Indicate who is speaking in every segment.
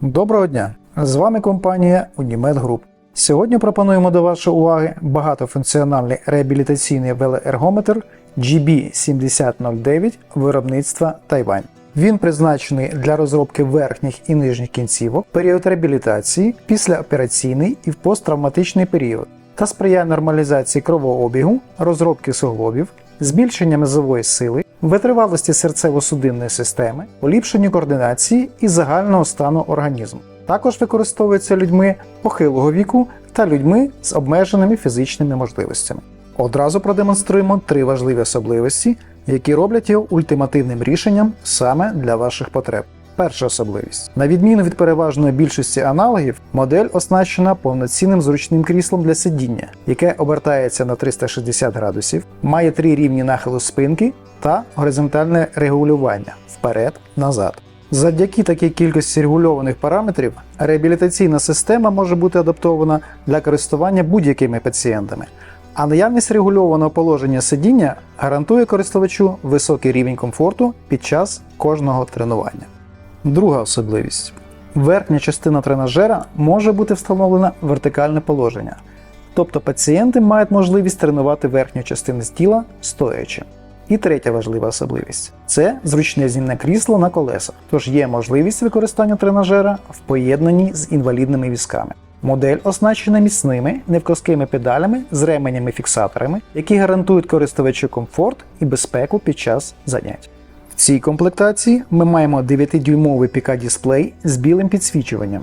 Speaker 1: Доброго дня! З вами компанія Unimed Group. Сьогодні пропонуємо до вашої уваги багатофункціональний реабілітаційний велоергометр GB7009 виробництва Тайвань. Він призначений для розробки верхніх і нижніх кінцівок, період реабілітації, післяопераційний і в посттравматичний період та сприяє нормалізації кровообігу, розробки суглобів, збільшення мезової сили, витривалості серцево-судинної системи, поліпшенню координації і загального стану організму. Також використовується людьми похилого віку та людьми з обмеженими фізичними можливостями. Одразу продемонструємо три важливі особливості, які роблять його ультимативним рішенням саме для ваших потреб. Перша особливість. На відміну від переважної більшості аналогів, модель оснащена повноцінним зручним кріслом для сидіння, яке обертається на 360 градусів, має три рівні нахилу спинки та горизонтальне регулювання вперед-назад. Завдяки такій кількості регульованих параметрів реабілітаційна система може бути адаптована для користування будь-якими пацієнтами, а наявність регульованого положення сидіння гарантує користувачу високий рівень комфорту під час кожного тренування. Друга особливість: верхня частина тренажера може бути встановлена в вертикальне положення, тобто пацієнти мають можливість тренувати верхню частину тіла стоячи. І третя важлива особливість це зручне зімне крісло на колесах, тож є можливість використання тренажера в поєднанні з інвалідними візками. Модель оснащена міцними невкоскими педалями з ременями-фіксаторами, які гарантують користувачу комфорт і безпеку під час занять. Цій комплектації ми маємо 9-дюймовий ПК-дисплей з білим підсвічуванням,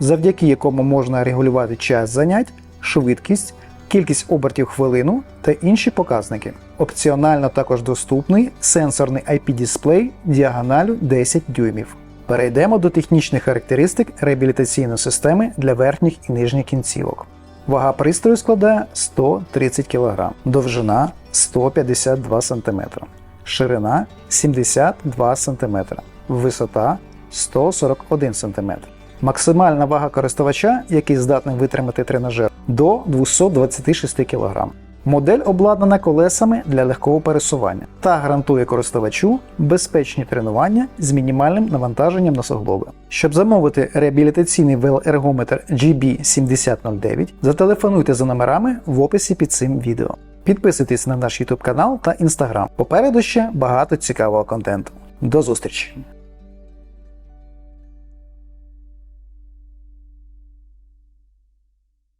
Speaker 1: завдяки якому можна регулювати час занять, швидкість, кількість обертів хвилину та інші показники. Опціонально також доступний сенсорний IP-дисплей діагоналю 10 дюймів. Перейдемо до технічних характеристик реабілітаційної системи для верхніх і нижніх кінцівок. Вага пристрою складає 130 кг, довжина 152 см, ширина 72 см, висота 141 см. Максимальна вага користувача, який здатний витримати тренажер, до 226 кг. Модель обладнана колесами для легкого пересування та гарантує користувачу безпечні тренування з мінімальним навантаженням на суглоби. Щоб замовити реабілітаційний велоергометр GB7009, зателефонуйте за номерами в описі під цим відео. Підписуйтесь на наш YouTube канал та Instagram. Попереду ще багато цікавого контенту. До зустрічі!